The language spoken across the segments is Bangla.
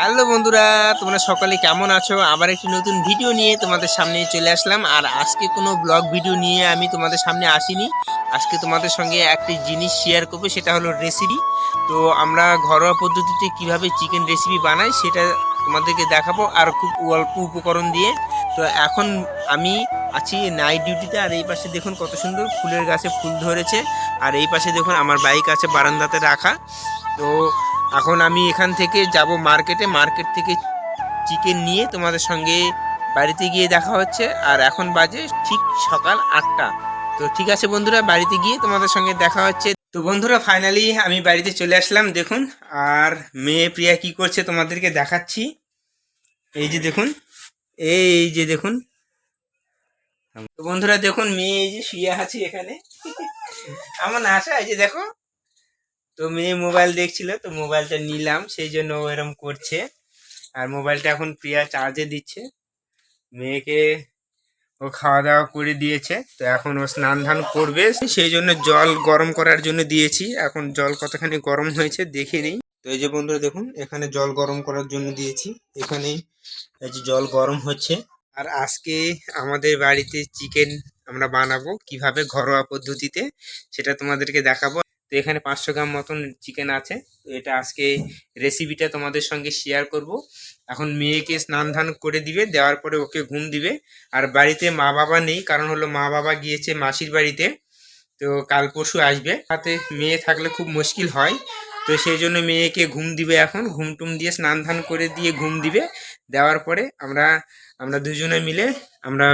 হ্যালো বন্ধুরা, তোমরা সকালে কেমন আছো? আবার একটি নতুন ভিডিও নিয়ে তোমাদের সামনে চলে আসলাম। আর আজকে কোনো ব্লগ ভিডিও নিয়ে আমি তোমাদের সামনে আসিনি। আজকে তোমাদের সঙ্গে একটি জিনিস শেয়ার করব, সেটা হলো রেসিপি তো আমরা ঘরোয়া পদ্ধতিতে কীভাবে চিকেন রেসিপি বানাই, সেটা তোমাদেরকে দেখাবো। আর খুব অল্প উপকরণ দিয়ে। তো এখন আমি আছি নাইট ডিউটিতে আর এই পাশে দেখুন কত সুন্দর ফুলের গাছে ফুল ধরেছে। আর এই পাশে দেখুন আমার বাইক আছে বারান্দাতে রাখা। তো এখন আমি এখান থেকে যাব মার্কেটে মার্কেট থেকে চিকেন নিয়ে তোমাদের সঙ্গে বাড়িতে গিয়ে দেখা হচ্ছে। আর এখন বাজে ঠিক সকাল আটটা। তো ঠিক আছে বন্ধুরা, বাড়িতে গিয়ে তোমাদের সঙ্গে দেখা হচ্ছে। তো বন্ধুরা ফাইনালি আমি বাড়িতে চলে আসলাম, দেখুন। আর মেয়ে প্রিয়া কি করছে তোমাদেরকে দেখাচ্ছি। এই যে দেখুন, এই যে দেখুন। তো বন্ধুরা, দেখুন, মেয়ে এই যে শুয়ে আছে এখানে। আমার আশা এই যে দেখো। তো মেয়ে মোবাইল দেখছিল, তো মোবাইলটা নিলাম, সেই জন্য ও এরম করছে। আর মোবাইলটা এখন প্রিয়া চার্জে দিচ্ছে। মেয়েকে ও খাওয়া দাওয়া করে দিয়েছে, তো এখন ও স্নান ধান করবে। সেই জন্য জল গরম করার জন্য দিয়েছি। এখন জল কতখানি গরম হয়েছে দেখে নিই। তো এই যে বন্ধুরা দেখুন, এখানে জল গরম করার জন্য দিয়েছি। এখানে এই যে জল গরম হচ্ছে। আর আজকে আমাদের বাড়িতে চিকেন আমরা বানাবো কীভাবে ঘরোয়া পদ্ধতিতে, সেটা তোমাদেরকে দেখাবো। তো এখানে পাঁচশো গ্রাম মতন চিকেন আছে। তো এটা আজকে রেসিপিটা তোমাদের সঙ্গে শেয়ার করব। এখন মেয়েকে স্নান ধান করে দিবে, দেওয়ার পরে ওকে ঘুম দিবে। আর বাড়িতে মা বাবা নেই, কারণ হলো মা বাবা গিয়েছে মাসির বাড়িতে। তো কাল পরশু আসবে। হাতে মেয়ে থাকলে খুব মুশকিল হয়। তো সেই জন্য মেয়েকে ঘুম দিবে এখন। ঘুম টুম দিয়ে স্নান ধান করে দিয়ে ঘুম দিবে। দেওয়ার পরে আমরা আমরা দুজনে মিলে আমরা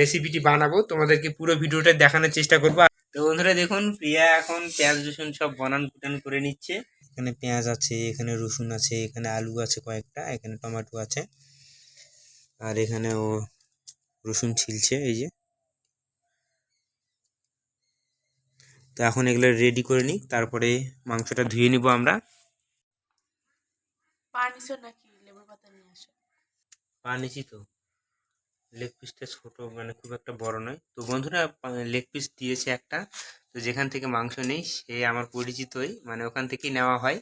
রেসিপিটি বানাবো। তোমাদেরকে পুরো ভিডিওটা দেখানোর চেষ্টা করব। তো বন্ধুরা দেখুন, প্রিয়া এখন পেঁয়াজ, রসুন সব বনান, কুটান করে নিচ্ছে। এখানে পেঁয়াজ আছে, এখানে রসুন আছে, এখানে আলু আছে কয়েকটা, এখানে টমেটো আছে। আর এখানে ও রসুন ছিলছে, এই যে। তো এখন এগুলো রেডি করে নিই, তারপরে মাংসটা ধুয়ে নিব আমরা। পানিছো নাকি লেবুর পাতা নিয়ে আসো পা তো। লেগ পিসটা ছোটো মানে খুব একটা বড় নয়। তো বন্ধুরা লেগ পিস দিয়েছে একটা। তো যেখান থেকে মাংস নেই, সে আমার পরিচিতই মানে ওখান থেকেই নেওয়া হয়।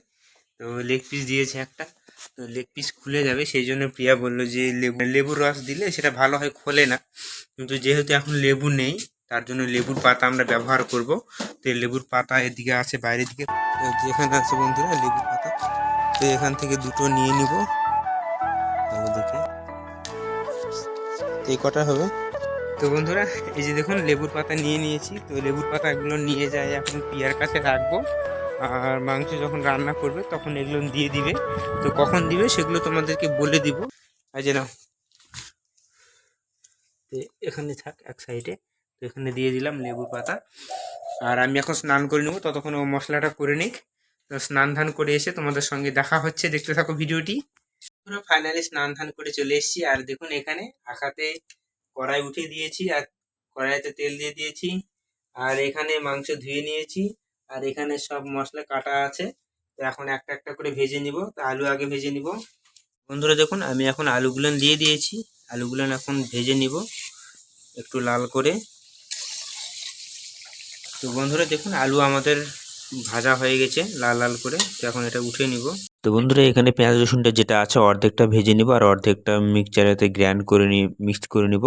তো লেগ পিস দিয়েছে একটা। তো লেগ পিস খুলে যাবে, সেই জন্য প্রিয়া বলল যে, লেবু লেবুর রস দিলে সেটা ভালো হয়, খোলে না। কিন্তু যেহেতু এখন লেবু নেই, তার জন্য লেবুর পাতা আমরা ব্যবহার করব। তো লেবুর পাতা এদিকে আছে, বাইরের দিকে। যেখানে আছে বন্ধুরা, লেবুর পাতা। তো এখান থেকে দুটো নিয়ে নিব। এই কটা হবে? তো বন্ধুরা, এই যে দেখুন, লেবুর পাতা নিয়ে নিয়েছি। তো লেবুর পাতাগুলো নিয়ে যাই, এখন পিয়ার কাছে রাখব। আর মাংস যখন রান্না করবে, তখন এগুলো দিয়ে দিবে। তো কখন দিবে, সেগুলো তোমাদেরকে বলে দিব। আর যে নাও। এখানে থাক, এক সাইডে। তো এখানে দিয়ে দিলাম লেবুর পাতা। আর আমি এখন স্নান করে নেব, ততক্ষণ ও মশলাটা করে নিক। তো স্নান ধান করে এসে তোমাদের সঙ্গে দেখা হচ্ছে। দেখতে থাকো ভিডিওটি। পুরো ফাইনালি স্নান ধান করে চলে এসেছি। আর দেখুন এখানে আখাতে কড়াই উঠিয়ে দিয়েছি আর কড়াইতে তেল দিয়ে দিয়েছি। আর এখানে মাংস ধুয়ে নিয়েছি। আর এখানে সব মশলা কাটা আছে। তো এখন একটা একটা করে ভেজে নিব। তো আলু আগে ভেজে নিব। বন্ধুরা দেখুন, আমি এখন আলুগুলো দিয়ে দিয়েছি। আলুগুলো এখন ভেজে নিব একটু লাল করে। তো বন্ধুরা দেখুন, আলু আমাদের ভাজা হয়ে গেছে লাল লাল করে। তো এখন এটা উঠে নিব। তো বন্ধুরা, এখানে পেঁয়াজ, রসুনটা যেটা আছে অর্ধেকটা ভেজে নিব আর অর্ধেকটা মিক্সচারেতে গ্র্যান্ড করে নি মিক্স করে নিব।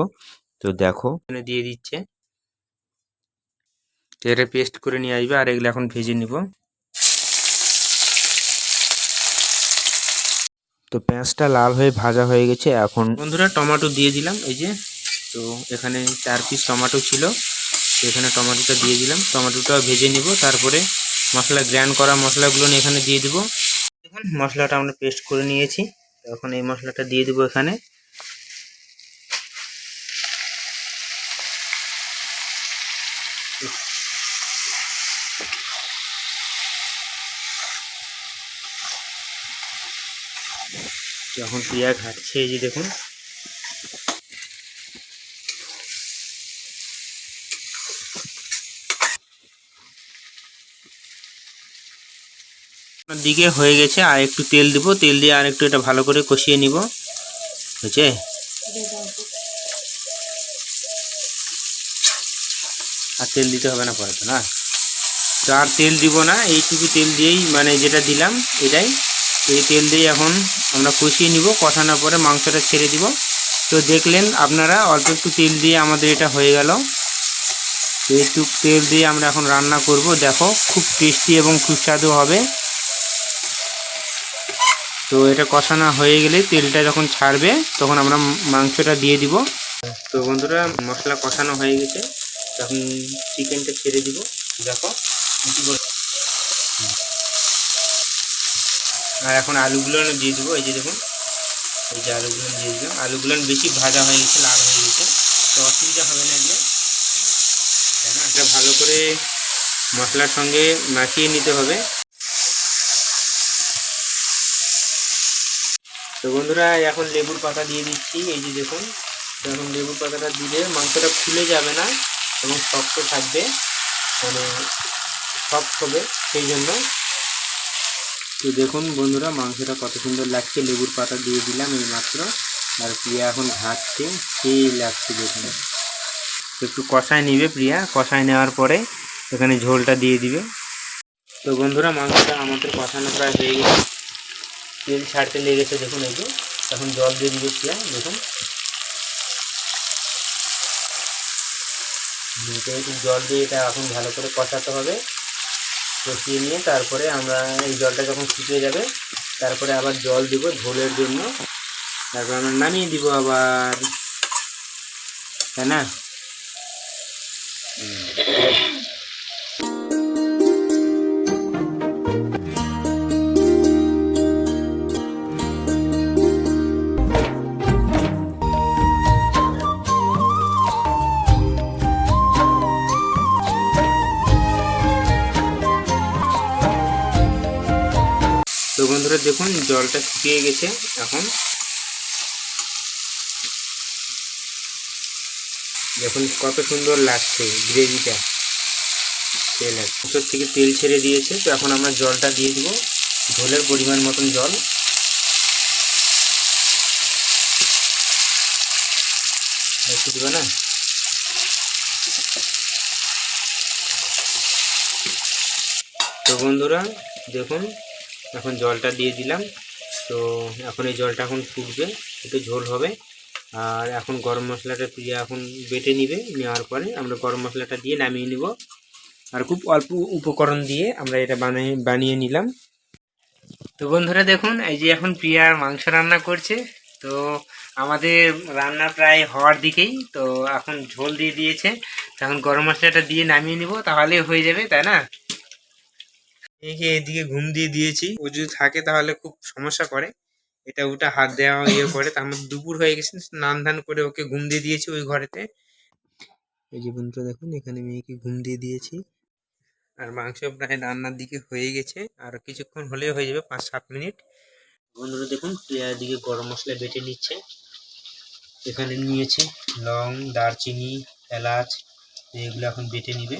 তো দেখো, এখানে দিয়ে দিচ্ছে। তো এটা পেস্ট করে নিয়ে আসবে আর এগুলো এখন ভেজে নিব। তো পেঁয়াজটা লাল হয়ে ভাজা হয়ে গেছে, এখন বন্ধুরা টমেটো দিয়ে দিলাম, এই যে। তো এখানে চার পিস টমেটো ছিল, তো এখানে টমেটোটা দিয়ে দিলাম। টমেটোটা ভেজে নিব, তারপরে মশলা গ্র্যান্ড করা মশলাগুলো নিয়ে এখানে দিয়ে দিব। মশলাটা আমরা পেস্ট করে নিয়েছি। এখন এই মশলাটা দিয়ে দিব এখানে। যখন পেঁয়াজ ঘাটছে এই যে দেখুন। দিকে হয়ে গেছে, আর একটু তেল দিব। তেল দিয়ে আর একটু এটা ভালো করে কষিয়ে নিব। হয়েছে আর তেল দিতে হবে না পরে তো, না? তো আর তেল দিব না, এইটুকু তেল দিয়েই মানে যেটা দিলাম, এটাই। এই তেল দিয়ে এখন আমরা কষিয়ে নিব। কষানোর পরে মাংসটা ছেড়ে দিব। তো দেখলেন আপনারা, অল্প একটু তেল দিয়ে আমাদের এটা হয়ে গেল। একটু তেল দিয়ে আমরা এখন রান্না করব। দেখো, খুব টেস্টি এবং সুস্বাদু হবে। তো এটা কষানো হয়ে গেলে তেলটা যখন ছাড়বে, তখন আমরা মাংসটা দিয়ে দিব। তো বন্ধুরা, মশলা কষানো হয়ে গেছে। তখন চিকেনটা ছেড়ে দিব। দেখো। আর এখন আলুগুলো দিয়ে দিব। এই যে দেখুন, এই যে আলুগুলো দিয়ে দিলাম। আলুগুলো বেশি ভাজা হয়ে গেছে, লাল হয়ে গেছে। তো অসুবিধা হবে না এগুলো। তাই না? এটা ভালো করে মশলার সঙ্গে মাখিয়ে নিতে হবে। বন্ধুরা, এখন লেবুর পাতা দিয়ে দিচ্ছি। এই যে দেখুন, এখন লেবুর পাতাটা দিলে মাংসটা ফুলে যাবে না এবং শক্ত থাকবে মানে সফট হবে সেই জন্য। তো দেখুন বন্ধুরা, মাংসটা কত সুন্দর লাগছে, লেবুর পাতা দিয়ে দিলাম এই মাত্র আর প্রিয়া এখন ঘাটছে সেই লাগছে দেখুন। একটু কষায় নিবে প্রিয়া, কষায় নেওয়ার পরে এখানে ঝোলটা দিয়ে দিবে। তো বন্ধুরা, মাংসটা আমাদের কষানো প্রায় হয়ে গেছে। তেল ছাড়তে লেগেছে দেখুন এই যে। এখন জল দিয়ে প্রিয়া দেখুন। জল দিয়ে এটা এখন ভালো করে কষাতে হবে। কষিয়ে নিয়ে তারপরে আমরা এই জলটা যখন শুকিয়ে যাবে, তারপরে আবার জল দিব ঝোলের জন্য। তারপর আমরা নামিয়ে দিব আবার। তাই না? বন্ধুরা দেখুন, জলটা শুকিয়ে গেছে এখন। দেখুন কত সুন্দর লাগছে গ্রেভিটা তেল উপর থেকে তেল ছেড়ে দিয়েছে, তো এখন আমরা জলটা দিয়ে দিব, ঝোলের পরিমাণ মতন জল। একটু না? তো বন্ধুরা, দেখুন এখন জলটা দিয়ে দিলাম। তো এখন এই জলটা এখন ফুটবে, একটু ঝোল হবে। আর এখন গরম মশলাটা প্রিয়া এখন বেটে নিবে, নেওয়ার পরে আমরা গরম মশলাটা দিয়ে নামিয়ে নিব। আর খুব অল্প উপকরণ দিয়ে আমরা এটা বানিয়ে বানিয়ে নিলাম। তো বন্ধুরা দেখুন, এই যে এখন প্রিয়া মাংস রান্না করছে। তো আমাদের রান্না প্রায় হওয়ার দিকেই, তো এখন ঝোল দিয়ে দিয়েছে। তো এখন গরম মশলাটা দিয়ে নামিয়ে নিব তাহলে হয়ে যাবে, তাই না? একে এদিকে ঘুম দিয়ে দিয়েছি। ও যদি থাকে তাহলে খুব সমস্যা করে। এটা ওটা হাত দেওয়া ইয়ে করে। তার মধ্যে দুপুর হয়ে গেছে। স্নান ধান করে ওকে ঘুম দিয়ে দিয়েছি ওই ঘরেতে। এই যে বন্ধুরা দেখুন, এখানে মেয়েকে ঘুম দিয়ে দিয়েছি। আর মাংস প্রায় রান্নার দিকে হয়ে গেছে। আর কিছুক্ষণ হলেই হয়ে যাবে পাঁচ সাত মিনিট। বন্ধুরা দেখুন প্রিয়ার দিকে গরম মশলা বেটে নিচ্ছে। এখানে নিয়েছে লং, দারচিনি, এলাচ। এগুলো এখন বেটে নিবে।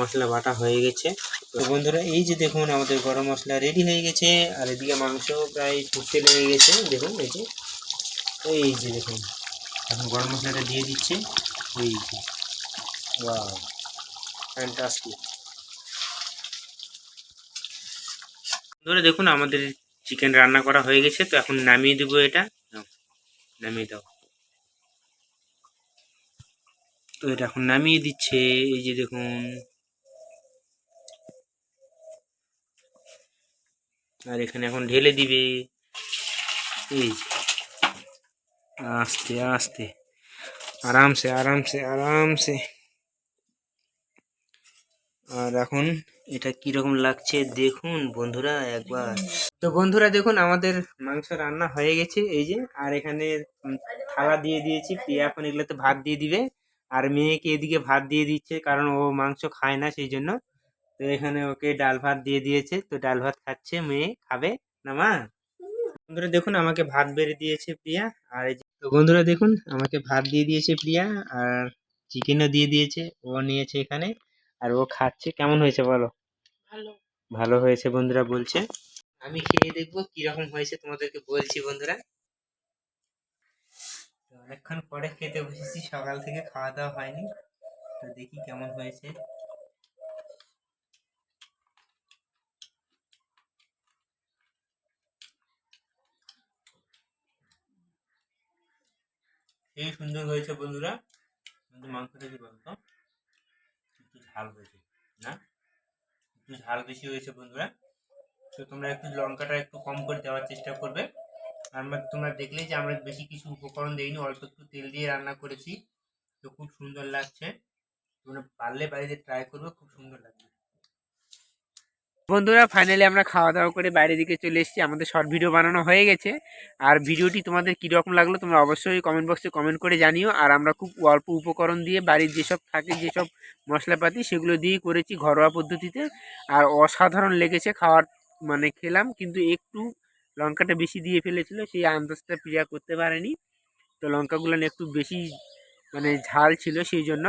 মশলা বাটা হয়ে গেছে। তো বন্ধুরা, এই যে দেখুন, আমাদের গরম মশলা রেডি হয়ে গেছে, আর এদিকে মাংস প্রায় ফুটতে লেগে গেছে। দেখুন, এই যে এই যে দেখুন, এখন গরম মশলাটা দিয়ে দিচ্ছে। এই যে বন্ধুরা, দেখুন, আমাদের চিকেন রান্না করা হয়ে গেছে, তো এখন নামিয়ে দেবো এটা। নামিয়ে দাও। তো এটা এখন নামিয়ে দিচ্ছে, এই যে দেখুন। আর এখানে এখন ঢেলে দিবে। এই আস্তে আস্তে, আরামসে আরামসে আরামসে। আর এখন এটা কীরকম লাগছে দেখুন বন্ধুরা একবার। তো বন্ধুরা দেখুন আমাদের মাংস রান্না হয়ে গেছে, এই যে, আর এখানে থালা দিয়ে দিয়েছি এখন এগুলোতে ভাত দিয়ে দিবে। আর মেয়েকে এদিকে ভাত দিয়ে দিচ্ছে, কারণ ও মাংস খায় না, সেই জন্য তো এখানে ওকে ডাল ভাত দিয়ে দিয়েছে। তো ডাল ভাত খাচ্ছে মেয়ে খাবে না মা? বন্ধুরা দেখুন আমাকে ভাত বেড়ে দিয়েছে প্রিয়া। আর এই তো বন্ধুরা দেখুন আমাকে ভাত দিয়ে দিয়েছে প্রিয়া আর চিকেনও দিয়ে দিয়েছে ও নিয়েছে এখানে আর ও খাচ্ছে। কেমন হয়েছে বলো? ভালো। ভালো হয়েছে বন্ধুরা বলছে। আমি খেয়ে দেখব কীরকম হয়েছে তোমাদেরকে বলছি বন্ধুরা। তো অনেকক্ষণ পরে খেতে বসেছি সকাল থেকে খাওয়া দাওয়া হয়নি। তো দেখি কেমন হয়েছে। সেই সুন্দর হয়েছে বন্ধুরা। কিন্তু মাংসটা কি বলতো? একটু ঝাল হয়েছে, না? একটু ঝাল বেশি হয়েছে বন্ধুরা। তো তোমরা একটু লঙ্কাটা একটু কম করে দেওয়ার চেষ্টা করবে। আর আমরা তোমরা দেখলেই যে আমরা বেশি কিছু উপকরণ দেইনি, অল্প একটু তেল দিয়ে রান্না করেছি। তো খুব সুন্দর লাগছে। তোমরা পারলে বাড়িতে ট্রাই করবে, খুব সুন্দর লাগবে। বন্ধুরা ফাইনালি আমরা খাওয়া দাওয়া করে বাইরের দিকে চলে এসেছি। আমাদের শর্ট ভিডিও বানানো হয়ে গেছে। আর ভিডিওটি তোমাদের কীরকম লাগল তোমরা অবশ্যই কমেন্ট বক্সে কমেন্ট করে জানিও। আর আমরা খুব অল্প উপকরণ দিয়ে বাড়ির যেসব থাকে, যেসব মশলাপাতি, সেগুলো দিয়েই করেছি ঘরোয়া পদ্ধতিতে। আর অসাধারণ লেগেছে খাওয়ার মানে খেলাম, কিন্তু একটু লঙ্কাটা বেশি দিয়ে ফেলেছিল, সেই আন্দাজটা প্রিয়া করতে পারেনি। তো লঙ্কাগুলো একটু বেশি মানে ঝাল ছিল সেই জন্য।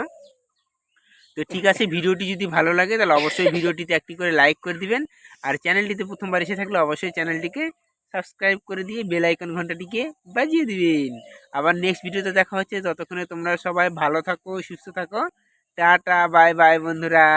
তো ঠিক আছে, ভিডিওটি যদি ভালো লাগে তাহলে অবশ্যই ভিডিওটিতে একটি করে লাইক করে দিবেন। আর চ্যানেলটিতে প্রথমবার এসে থাকলে অবশ্যই চ্যানেলটিকে সাবস্ক্রাইব করে দিয়ে বেল আইকন ঘন্টাটিকে বাজিয়ে দিবেন। আবার নেক্সট ভিডিওতে দেখা হচ্ছে, ততক্ষণে তোমরা সবাই ভালো থাকো, সুস্থ থাকো। টাটা বাই বাই বন্ধুরা।